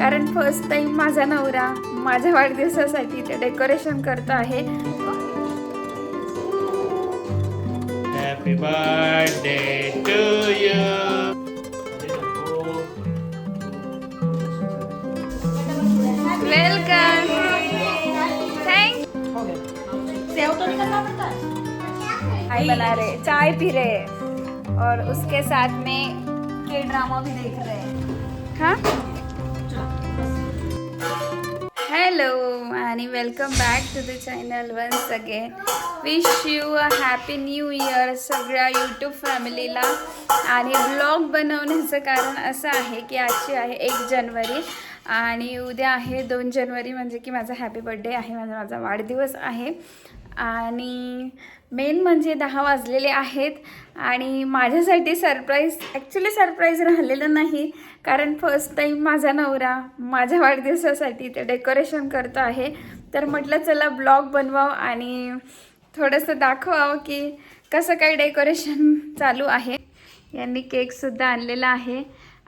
कारण first time माझा नवरा माझ्या वाढदिवसासाठी ते डेकोरेशन करतो आहे. वेलकम थैंक आई बना रहे चाय पी रहे. और उसके साथ में के ड्रामा भी देख रहे हैं। हाँ? हॅलो आणि welcome back to the channel once again wish you a happy new year सगळ्या यूट्यूब फॅमिलीला आणि ब्लॉग बनवण्याचं कारण असं आहे की आजची आहे एक जानेवारी. आणि उद्या आहे दोन जानेवारी म्हणजे की माझा हॅपी बड्डे आहे माझा माझा वाढदिवस आहे. आणि मेन म्हणजे दहा वाजलेले आहेत आणि माझ्यासाठी सरप्राईज ॲक्च्युली सरप्राईज राहिलेलं नाही. कारण फर्स्ट टाईम माझा नवरा माझ्या वाढदिवसासाठी ते डेकोरेशन करतो आहे. तर म्हटलं चला ब्लॉग बनवावं आणि थोडंसं दाखवावं की कसं काय डेकोरेशन चालू आहे. यांनी केकसुद्धा आणलेला आहे.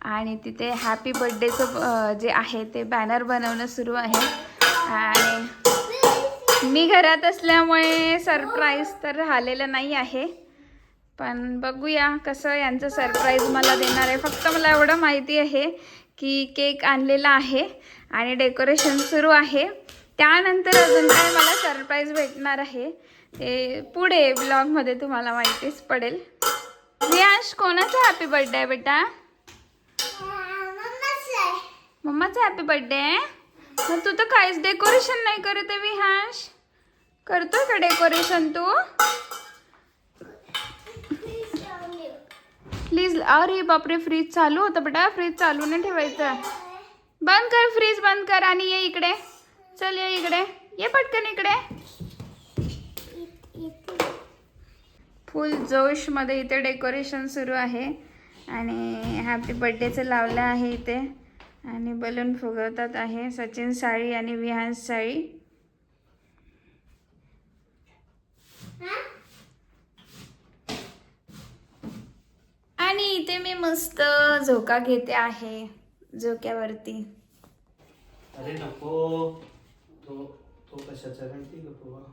आणि तिथे हॅपी बड्डेचं जे आहे ते बॅनर बनवणं सुरू आहे. आणि मी घरात असल्यामुळे सरप्राईज तर राहिलेलं नाही आहे. पण बघूया कसं यांचं सरप्राईज मला देणार आहे. फक्त मला एवढं माहिती आहे की केक आणलेला आहे आणि डेकोरेशन सुरू आहे. त्यानंतर अजून काय मला सरप्राईज भेटणार आहे ते पुढे ब्लॉगमध्ये तुम्हाला माहितीच पडेल. रियाश कोणाचा हॅपी बर्थडे आहे बेटा? मम्माचा हॅपी बर्थडे आहे? मग तू तर काहीच डेकोरेशन नाही करत आहे विहांश. करतोय का डेकोरेशन तू? प्लीज अरे बापरे फ्रीज चालू होतं बेटा. फ्रीज चालू नाही ठेवायचं. बंद कर फ्रीज बंद कर आणि ये इकडे. चल ये इकडे. ये पटकन इकडे. फुल जोशमध्ये इथे डेकोरेशन सुरू आहे. आणि हॅपी बड्डेचं लावलं आहे इथे. आणि बलून फुगवतात आहे. सचिन साळी आणि विहान साळी. आणि इथे मी मस्त झोका घेते आहे. झोक्यावरती. अरे नको. तो तो कशाचा बाबा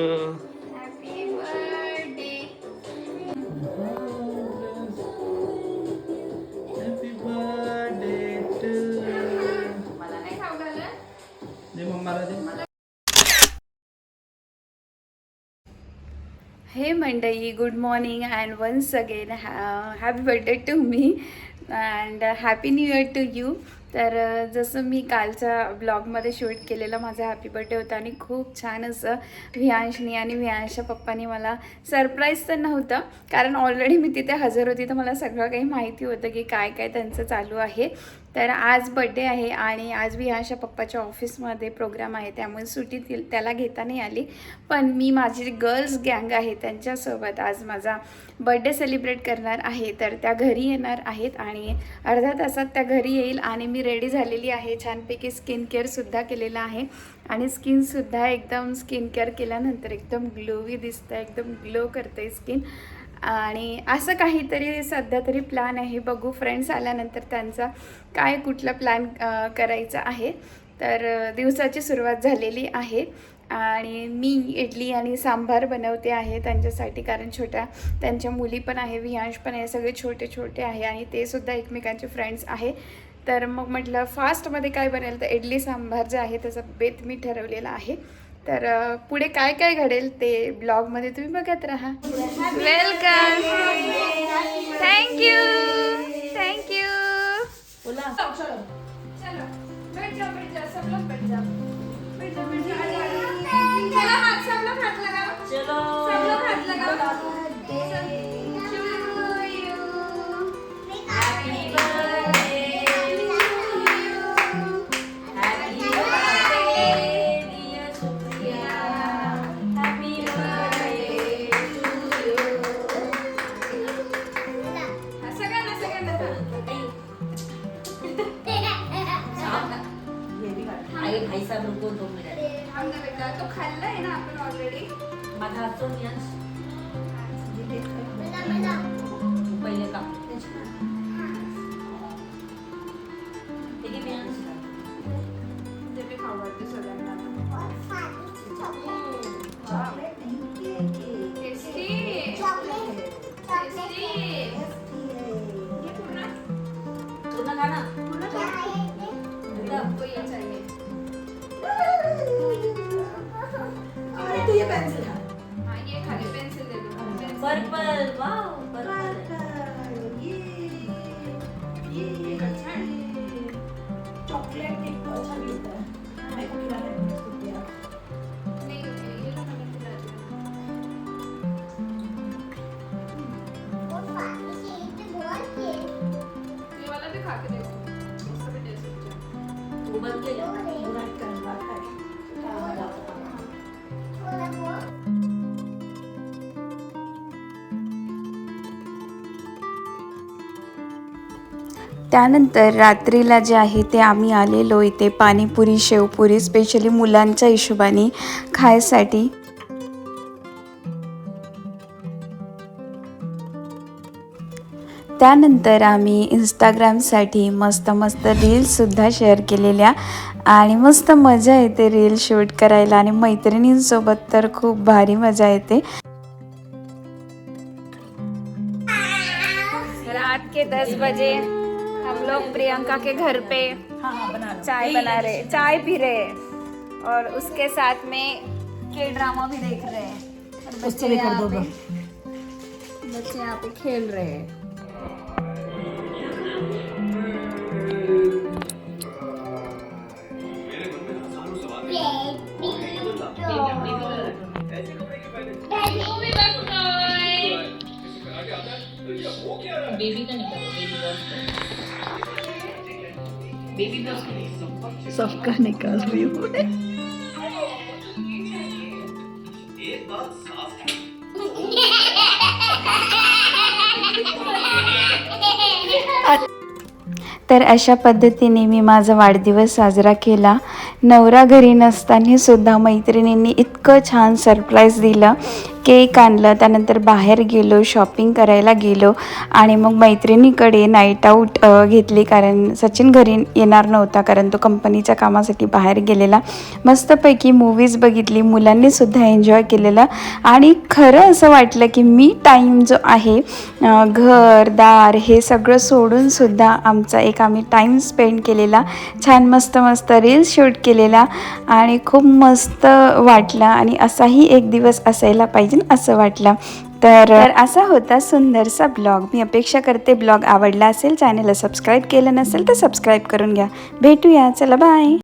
हे मंडई good morning and once again happy birthday to me and happy new year to you तर uh, जसं मी कालच्या ब्लॉगमध्ये शूट केलेलं माझा हॅपी बर्थडे होता आणि खूप छान असं विहांशनी आणि विहांशच्या पप्पानी मला सरप्राईज तर नव्हतं. कारण ऑलरेडी मी तिथे हजर होती तर मला सगळं काही माहिती होतं की काय काय त्यांचं चालू आहे. तर आज बड्डे आहे आणि आज विहांशच्या पप्पाच्या ऑफिसमध्ये प्रोग्राम आहे. त्यामुळे सुट्टी त्याला घेता नाही आली. पण मी माझी गर्ल्स गँग आहे. त्यांच्यासोबत आज माझा बड्डे सेलिब्रेट करणार आहे. तर त्या घरी येणार आहेत आणि अर्ध्या तासात त्या घरी येईल आणि मी रेडी झालेली आहे. छानपैकी स्किन केअरसुद्धा केलेला आहे. आणि स्किनसुद्धा एकदम स्किन केअर केल्यानंतर एकदम ग्लोवी दिसतं एकदम ग्लो करते स्किन आणि असं काहीतरी सध्या तरी प्लॅन आहे. बघू फ्रेंड्स आल्यानंतर त्यांचा काय कुठला प्लॅन करायचा आहे. तर दिवसाची सुरुवात झालेली आहे. आणि मी इडली आणि सांबार बनवते आहे त्यांच्यासाठी कारण छोट्या त्यांच्या मुली पण आहे विहांश पण आहे सगळे छोटे छोटे आहे आणि ते सुद्धा एकमेकांचे फ्रेंड्स आहे. तर मग म्हटलं फास्टमध्ये काय बनेल? तर इडली सांबार जे आहे त्याचा बेत मी ठरवलेला आहे. तर पुढे काय काय घडेल ते ब्लॉगमध्ये तुम्ही बघत राहा. वेलकम थँक्यू ये भाई साहब रुको दो मिनट थांब ना बेटा तो खाल्लाय ना आपण ऑलरेडी माझा सोड यश. पहिले का त्यानंतर रात्रीला जे आहे ते आम्ही आलेलो इथे पाणीपुरी शेवपुरी स्पेशली मुलांच्या हिशोबाने खायसाठी. त्यानंतर आम्ही इंस्टाग्रामसाठी मस्त मस्त रील्ससुद्धा शेअर केलेल्या आणि मस्त मजा येते रील शूट करायला आणि मैत्रिणींसोबत तर खूप भारी मजा येते. रात के दस बजे. हम लोग प्रियंका के घर पे हाँ हाँ चाय बना रहे चाय पी रहे हैं। और उसके साथ में के ड्रामा भी देख रहे हैं। कर यहाँ पे- बच्चे यहाँ पे खेल रहे हैं। बेबी का निकालो बेबी वॉश बेबी वॉश सबका निकाल रही हूँ तर अशा पद्धतीने मी माझा वाढदिवस साजरा केला. नवरा घरी नसताना सुद्धा मैत्रिणींनी इतकं छान सरप्राईज दिलं. केक आणलं त्यानंतर बाहेर गेलो शॉपिंग करायला गेलो आणि मग मैत्रिणीकडे नाईट आऊट घेतली. कारण सचिन घरी येणार नव्हता कारण तो कंपनीच्या कामासाठी बाहेर गेलेला. मस्तपैकी मूवीज बघितली मुलांनीसुद्धा एन्जॉय केलेलं. आणि खरं असं वाटलं की मी टाईम जो आहे घर दार हे सगळं सोडूनसुद्धा आमचा एक आम्ही टाईम स्पेंड केलेला. छान मस्त मस्त रील्स शूट केलेला आणि खूप मस्त वाटलं. आणि असाही एक दिवस असायला पाहिजे. असं वाटलं. तर तर असा होता सुंदरसा ब्लॉग. मी अपेक्षा करते ब्लॉग आवडला असेल चॅनलला सबस्क्राईब केलं नसेल तर सबस्क्राईब करून घ्या. भेटूया. चला बाय.